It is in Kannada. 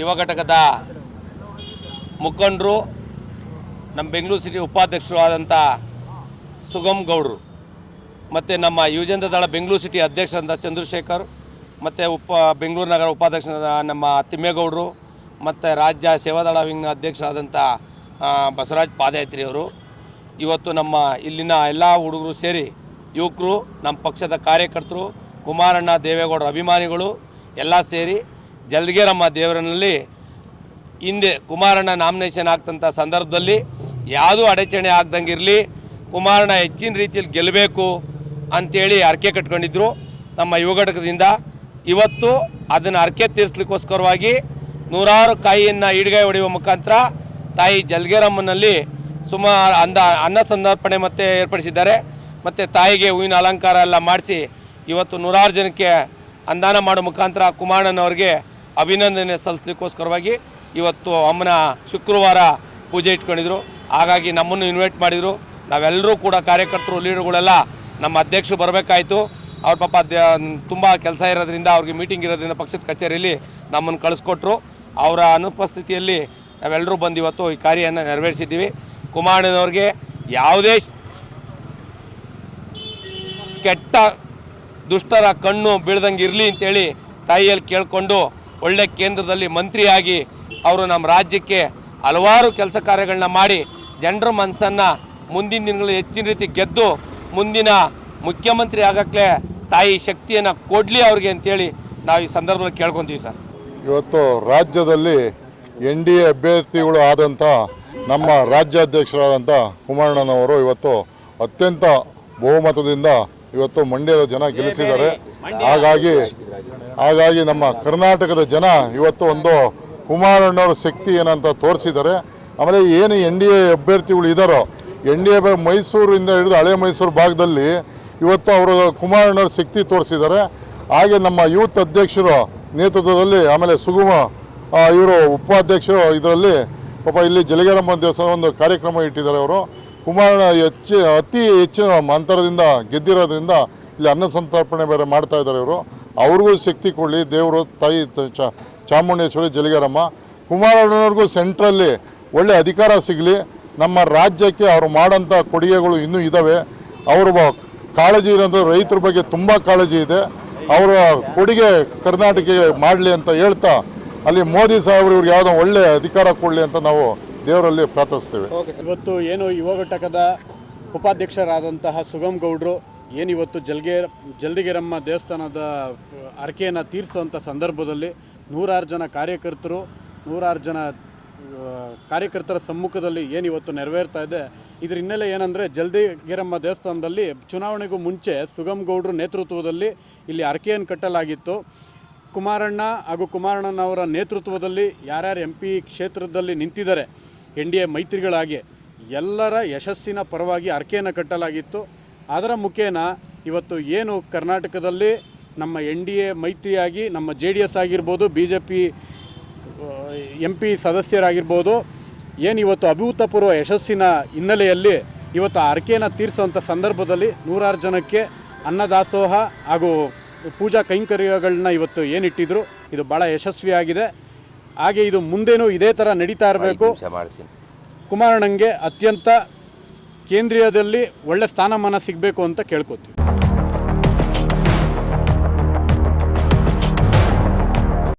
ಯುವ ಘಟಕದ ಮುಖಂಡರು, ನಮ್ಮ ಬೆಂಗಳೂರು ಸಿಟಿ ಉಪಾಧ್ಯಕ್ಷರು ಆದಂಥ ಸುಗಮ್ ಗೌಡ್ರು, ಮತ್ತು ನಮ್ಮ ಯುವಜನತಾ ದಳ ಬೆಂಗಳೂರು ಸಿಟಿ ಅಧ್ಯಕ್ಷರಾದ ಚಂದ್ರಶೇಖರ್, ಮತ್ತು ಉಪ ಬೆಂಗಳೂರು ನಗರ ಉಪಾಧ್ಯಕ್ಷರಾದ ನಮ್ಮ ತಿಮ್ಮೇಗೌಡರು, ಮತ್ತು ರಾಜ್ಯ ಸೇವಾದಳ ವಿಂಗ್ ಅಧ್ಯಕ್ಷರಾದಂಥ ಬಸವರಾಜ್ ಪಾದಯಾತ್ರಿ ಅವರು ಇವತ್ತು ನಮ್ಮ ಇಲ್ಲಿನ ಎಲ್ಲ ಹುಡುಗರು ಸೇರಿ ಯುವಕರು, ನಮ್ಮ ಪಕ್ಷದ ಕಾರ್ಯಕರ್ತರು, ಕುಮಾರಣ್ಣ ದೇವೇಗೌಡರ ಅಭಿಮಾನಿಗಳು, ಎಲ್ಲ ಸೇರಿ ಜಲ್ದಿಗೆರಮ್ಮ ದೇವರನಲ್ಲಿ ಹಿಂದೆ ಕುಮಾರಣ್ಣ ನಾಮಿನೇಷನ್ ಆಗ್ತಂಥ ಸಂದರ್ಭದಲ್ಲಿ ಯಾವುದೂ ಅಡಚಣೆ ಆಗ್ದಂಗೆ ಇರಲಿ ಕುಮಾರಣ್ಣ ಹೆಚ್ಚಿನ ರೀತಿಯಲ್ಲಿ ಗೆಲ್ಲಬೇಕು ಅಂತೇಳಿ ಅರ್ಕೆ ಕಟ್ಕೊಂಡಿದ್ರು ನಮ್ಮ ಯುವ ಘಟಕದಿಂದ. ಇವತ್ತು ಅದನ್ನು ಅರ್ಕೆ ತೀರಿಸ್ಲಿಕ್ಕೋಸ್ಕರವಾಗಿ ನೂರಾರು ಕಾಯಿಯನ್ನು ಈಡ್ಗೈ ಹೊಡೆಯುವ ಮುಖಾಂತರ ತಾಯಿ ಜಲ್ಗೇರಮ್ಮನಲ್ಲಿ ಸುಮಾರು ಅಂದ ಅನ್ನ ಸಂದರ್ಪಣೆ ಮತ್ತೆ ಏರ್ಪಡಿಸಿದ್ದಾರೆ. ಮತ್ತು ತಾಯಿಗೆ ಹೂವಿನ ಅಲಂಕಾರ ಎಲ್ಲ ಮಾಡಿಸಿ ಇವತ್ತು ನೂರಾರು ಜನಕ್ಕೆ ಅಂದಾನ ಮಾಡೋ ಮುಖಾಂತರ ಕುಮಾರಣ್ಣನವ್ರಿಗೆ ಅಭಿನಂದನೆ ಸಲ್ಲಿಸಲಿಕ್ಕೋಸ್ಕರವಾಗಿ ಇವತ್ತು ಅಮ್ಮನ ಶುಕ್ರವಾರ ಪೂಜೆ ಇಟ್ಕೊಂಡಿದ್ರು. ಹಾಗಾಗಿ ನಮ್ಮನ್ನು ಇನ್ವೈಟ್ ಮಾಡಿದರು. ನಾವೆಲ್ಲರೂ ಕೂಡ ಕಾರ್ಯಕರ್ತರು ಲೀಡರ್ಗಳೆಲ್ಲ ನಮ್ಮ ಅಧ್ಯಕ್ಷರು ಬರಬೇಕಾಯಿತು. ಅವ್ರ ಪಾಪ ತುಂಬ ಕೆಲಸ ಇರೋದ್ರಿಂದ ಅವ್ರಿಗೆ ಮೀಟಿಂಗ್ ಇರೋದ್ರಿಂದ ಪಕ್ಷದ ಕಚೇರಿಯಲ್ಲಿ ನಮ್ಮನ್ನು ಕಳಿಸ್ಕೊಟ್ರು. ಅವರ ಅನುಪಸ್ಥಿತಿಯಲ್ಲಿ ನಾವೆಲ್ಲರೂ ಬಂದು ಇವತ್ತು ಈ ಕಾರ್ಯವನ್ನು ನೆರವೇರಿಸಿದ್ದೀವಿ. ಕುಮಾರಣ್ಣನವ್ರಿಗೆ ಯಾವುದೇ ಕೆಟ್ಟ, ದುಷ್ಟರ ಕಣ್ಣು ಬೀಳ್ದಂಗೆ ಇರಲಿ ಅಂತೇಳಿ ತಾಯಿಯಲ್ಲಿ ಕೇಳಿಕೊಂಡು ಒಳ್ಳೆ ಕೇಂದ್ರದಲ್ಲಿ ಮಂತ್ರಿಯಾಗಿ ಅವರು ನಮ್ಮ ರಾಜ್ಯಕ್ಕೆ ಹಲವಾರು ಕೆಲಸ ಕಾರ್ಯಗಳನ್ನ ಮಾಡಿ ಜನರ ಮನಸ್ಸನ್ನು ಮುಂದಿನ ದಿನಗಳು ಹೆಚ್ಚಿನ ರೀತಿ ಗೆದ್ದು ಮುಂದಿನ ಮುಖ್ಯಮಂತ್ರಿ ಆಗಕ್ಕೆ ತಾಯಿ ಶಕ್ತಿಯನ್ನು ಕೊಡಲಿ ಅವ್ರಿಗೆ ಅಂತೇಳಿ ನಾವು ಈ ಸಂದರ್ಭದಲ್ಲಿ ಕೇಳ್ಕೊತೀವಿ ಸರ್. ಇವತ್ತು ರಾಜ್ಯದಲ್ಲಿ ಎನ್ ಡಿ ಎ ಅಭ್ಯರ್ಥಿಗಳು ಆದಂಥ ನಮ್ಮ ರಾಜ್ಯಾಧ್ಯಕ್ಷರಾದಂಥ ಕುಮಾರಣ್ಣನವರು ಇವತ್ತು ಅತ್ಯಂತ ಬಹುಮತದಿಂದ ಇವತ್ತು ಮಂಡ್ಯದ ಜನ ಗೆಲ್ಲಿಸಿದ್ದಾರೆ. ಹಾಗಾಗಿ ಹಾಗಾಗಿ ನಮ್ಮ ಕರ್ನಾಟಕದ ಜನ ಇವತ್ತು ಒಂದು ಕುಮಾರಣ್ಣವ್ರ ಶಕ್ತಿ ಏನಂತ ತೋರಿಸಿದ್ದಾರೆ. ಆಮೇಲೆ ಏನು ಎನ್ ಡಿ ಎ ಅಭ್ಯರ್ಥಿಗಳು ಇದ್ದಾರೋ ಎನ್ ಡಿ ಎ ಮೈಸೂರಿಂದ ಹಿಡಿದು ಹಳೆ ಮೈಸೂರು ಭಾಗದಲ್ಲಿ ಇವತ್ತು ಅವರು ಕುಮಾರಣ್ಣವ್ರ ಶಕ್ತಿ ತೋರಿಸಿದ್ದಾರೆ. ಹಾಗೆ ನಮ್ಮ ಯೂತ್ ಅಧ್ಯಕ್ಷರು ನೇತೃತ್ವದಲ್ಲಿ ಆಮೇಲೆ ಸುಗಮ ಇವರು ಉಪಾಧ್ಯಕ್ಷರು ಇದರಲ್ಲಿ ಪಾಪ ಇಲ್ಲಿ ಜಲಗೇರಮ್ಮ ದೇವಸ್ಥಾನ ಒಂದು ಕಾರ್ಯಕ್ರಮ ಇಟ್ಟಿದ್ದಾರೆ ಅವರು. ಕುಮಾರಣ್ಣ ಹೆಚ್ಚು ಅತಿ ಹೆಚ್ಚಿನ ಅಂತರದಿಂದ ಗೆದ್ದಿರೋದ್ರಿಂದ ಇಲ್ಲಿ ಅನ್ನ ಸಂತರ್ಪಣೆ ಬೇರೆ ಮಾಡ್ತಾ ಇದ್ದಾರೆ ಇವರು. ಅವ್ರಿಗೂ ಶಕ್ತಿ ಕೊಡಲಿ. ದೇವರು ತಾಯಿ ಚಾಮುಂಡೇಶ್ವರಿ, ಜಲಿಗಾರಮ್ಮ. ಕುಮಾರಣ್ಣವ್ರಿಗೂ ಸೆಂಟ್ರಲ್ಲಿ ಒಳ್ಳೆ ಅಧಿಕಾರ ಸಿಗಲಿ. ನಮ್ಮ ರಾಜ್ಯಕ್ಕೆ ಅವರು ಮಾಡೋಂಥ ಕೊಡುಗೆಗಳು ಇನ್ನೂ ಇದ್ದಾವೆ ಅವರು ಕಾಳಜಿ ಇರೋದು ರೈತರ ಬಗ್ಗೆ ತುಂಬ ಕಾಳಜಿ ಇದೆ. ಅವರ ಕೊಡುಗೆ ಕರ್ನಾಟಕಕ್ಕೆ ಮಾಡಲಿ ಅಂತ ಹೇಳ್ತಾ ಅಲ್ಲಿ ಮೋದಿ ಸಾಹೇಬರು ಇವ್ರಿಗೆ ಯಾವುದೋ ಒಳ್ಳೆ ಅಧಿಕಾರ ಕೊಡಲಿ ಅಂತ ನಾವು ದೇವರಲ್ಲಿ ಪ್ರಾರ್ಥಿಸ್ತೇವೆ. ಇವತ್ತು ಏನು ಯುವ ಘಟಕದ ಉಪಾಧ್ಯಕ್ಷರಾದಂತಹ ಸುಗಮ್ ಗೌಡ್ರು ಇವತ್ತು ಜಲ್ಗೆ ಜಲ್ದಿಗೆರಮ್ಮ ದೇವಸ್ಥಾನದ ಅರಕೆಯನ್ನು ತೀರಿಸುವಂಥ ಸಂದರ್ಭದಲ್ಲಿ ನೂರಾರು ಜನ ಕಾರ್ಯಕರ್ತರು, ನೂರಾರು ಜನ ಕಾರ್ಯಕರ್ತರ ಸಮ್ಮುಖದಲ್ಲಿ ಏನಿವತ್ತು ನೆರವೇರ್ತಾ ಇದೆ. ಇದರ ಹಿನ್ನೆಲೆ ಏನಂದರೆ ಜಲ್ದಿಗೆರಮ್ಮ ದೇವಸ್ಥಾನದಲ್ಲಿ ಚುನಾವಣೆಗೂ ಮುಂಚೆ ಸುಗಮ್ ಗೌಡ್ರ ನೇತೃತ್ವದಲ್ಲಿ ಇಲ್ಲಿ ಅರಕೆಯನ್ನು ಕಟ್ಟಲಾಗಿತ್ತು. ಕುಮಾರಣ್ಣ ಹಾಗೂ ಕುಮಾರಣ್ಣನವರ ನೇತೃತ್ವದಲ್ಲಿ ಯಾರ್ಯಾರು ಎಂ ಪಿ ಕ್ಷೇತ್ರದಲ್ಲಿ ನಿಂತಿದ್ದಾರೆ ಎನ್ ಡಿ ಎ ಮೈತ್ರಿಗಳಾಗಿ ಎಲ್ಲರ ಯಶಸ್ಸಿನ ಪರವಾಗಿ ಅರ್ಕೆಯನ್ನು ಕಟ್ಟಲಾಗಿತ್ತು. ಅದರ ಮುಖೇನ ಇವತ್ತು ಏನು ಕರ್ನಾಟಕದಲ್ಲಿ ನಮ್ಮ ಎನ್ ಡಿ ಎ ಮೈತ್ರಿಯಾಗಿ, ನಮ್ಮ ಜೆ ಡಿ ಎಸ್ ಆಗಿರ್ಬೋದು, B J P, M P ಸದಸ್ಯರಾಗಿರ್ಬೋದು, ಏನು ಇವತ್ತು ಅಭೂತಪೂರ್ವ ಯಶಸ್ಸಿನ ಹಿನ್ನೆಲೆಯಲ್ಲಿ ಇವತ್ತು ಆ ಅರ್ಕೆಯನ್ನು ತೀರಿಸುವಂಥ ಸಂದರ್ಭದಲ್ಲಿ ನೂರಾರು ಜನಕ್ಕೆ ಅನ್ನದಾಸೋಹ ಹಾಗೂ ಪೂಜಾ ಕೈಂಕರ್ಯಗಳನ್ನ ಇವತ್ತು ಏನಿಟ್ಟಿದ್ರು. ಇದು ಭಾಳ ಯಶಸ್ವಿಯಾಗಿದೆ. ಹಾಗೆ ಇದು ಮುಂದೇನೂ ಇದೇ ಥರ ನಡೀತಾ ಇರಬೇಕು. ಕುಮಾರಣ್ಣಂಗೆ ಅತ್ಯಂತ ಕೇಂದ್ರೀಯದಲ್ಲಿ ಒಳ್ಳೆ ಸ್ಥಾನಮಾನ ಸಿಗಬೇಕು ಅಂತ ಕೇಳ್ಕೊತೀವಿ.